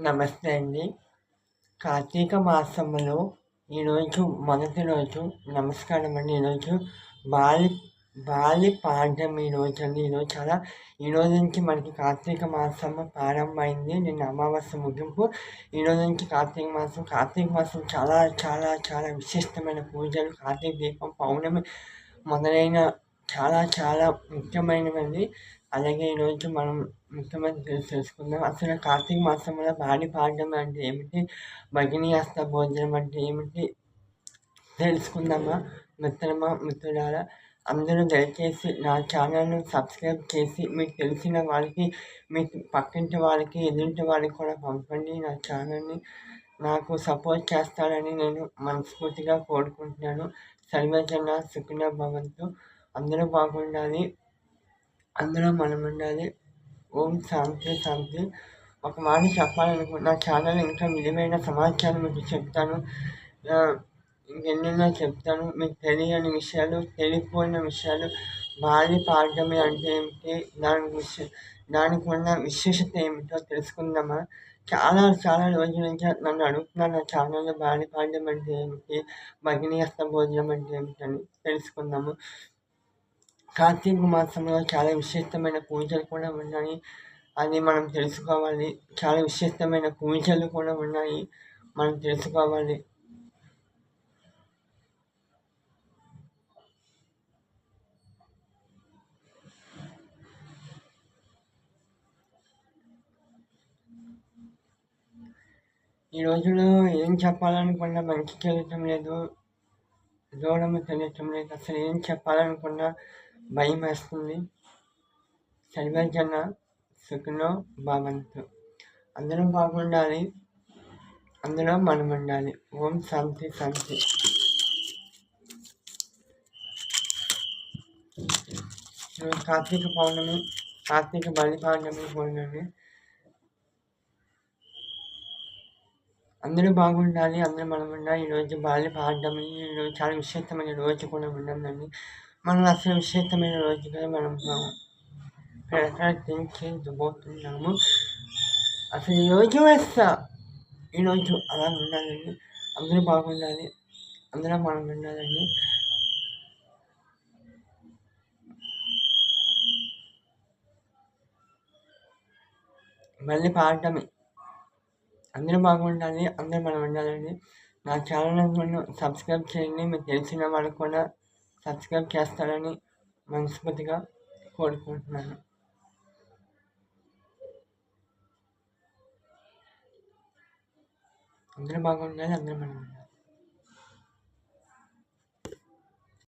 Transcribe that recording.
నమస్తే అండి. కార్తీక మాసంలో ఈరోజు మొదటి రోజు నమస్కారం అండి. ఈరోజు బాలి బాలి పాడ్యమి ఈరోజు అండి. ఈరోజు చాలా ఈరోజు నుంచి మనకి కార్తీక మాసం ప్రారంభమైంది. నిన్న అమావాస్య ముగింపు. ఈరోజు నుంచి కార్తీక మాసం కార్తీక మాసం చాలా చాలా చాలా విశిష్టమైన పూజలు. కార్తీక దీపం పౌర్ణమి మొదలైన చాలా చాలా ముఖ్యమైనవండి. అలాగే ఈరోజు మనం ముఖ్యమైన తెలుసుకుందాం. అసలు కార్తీక మాసంలో పాడి పాడడం అంటే ఏమిటి? భగిని హస్త భోజనం అంటే ఏమిటి? తెలుసుకుందామా? మిత్రమా మిత్రులారా అందరూ దయచేసి నా ఛానల్ను సబ్స్క్రైబ్ చేసి మీకు తెలిసిన వాళ్ళకి మీకు పక్కింటి వాళ్ళకి ఎదురింటి వాళ్ళకి కూడా పంపండి. నా ఛానల్ని నాకు సపోర్ట్ చేస్తారని నేను మనస్ఫూర్తిగా కోరుకుంటున్నాను. సర్వజన సుఖిన భవంతు. అందరూ బాగుండాలి. అందులో మనం ఉండాలి. ఓం శాంతి శాంతి. ఒక మాట చెప్పాలనుకున్న ఛానల్ ఇంకా విలువైన సమాచారం మీకు చెప్తాను. ఎన్నెన్నో చెప్తాను. మీకు తెలియని విషయాలు తెలియకపోయిన విషయాలు భారీ పాడమే అంటే ఏమిటి? దాని విషయం దానికి ఉన్న విశేషత ఏమిటో తెలుసుకుందామా? చాలా చాలా రోజుల నుంచి నన్ను అడుగుతున్నాను నా ఛానల్లో భారీ పాడడం అంటే ఏమిటి? భగ్నీయస్త భోజనం అంటే ఏమిటని తెలుసుకుందాము. కార్తీక మాసంలో చాలా విశిష్టమైన పూజలు కూడా ఉన్నాయి అది మనం తెలుసుకోవాలి. చాలా విశిష్టమైన పూజలు కూడా ఉన్నాయి మనం తెలుసుకోవాలి. ఈ రోజులో ఏం చెప్పాలనుకున్నా మంచి తెలియటం లేదు. దూరము తెలియటం లేదు. అసలు ఏం చెప్పాలనుకున్నా భయం వేస్తుంది. సర్వజన సుఖంలో భావంతు అందరూ బాగుండాలి. అందులో మనం ఉండాలి ఓం శాంతి శాంతి. కార్తీక పౌర్ణమి కార్తీక బలి పౌర్ణమి పౌర్ణమి అందరూ బాగుండాలి అందరూ మనం ఉండాలి ఈరోజు బాలి పాడడం ఈరోజు చాలా విశేషమైన రోజు కూడా ఉండదండి మనం అసలు విశేషమైన రోజుగా మనం ప్రసాదించబోతున్నాము అసలు రోజు వేస్తా ఈరోజు అలా ఉండాలండి అందరూ బాగుండాలి అందరూ మనం ఉండాలండి మళ్ళీ పాడటమే అందరూ బాగుండాలి అందరూ మనం ఉండాలండి నా ఛానల్ సబ్స్క్రైబ్ చేయండి మీకు తెలిసిన వాళ్ళు కూడా సబ్స్క్రైబ్ చేస్తారని మనస్ఫూర్తిగా కోరుకుంటున్నాను. అందరూ బాగుండాలి అందరూ మనం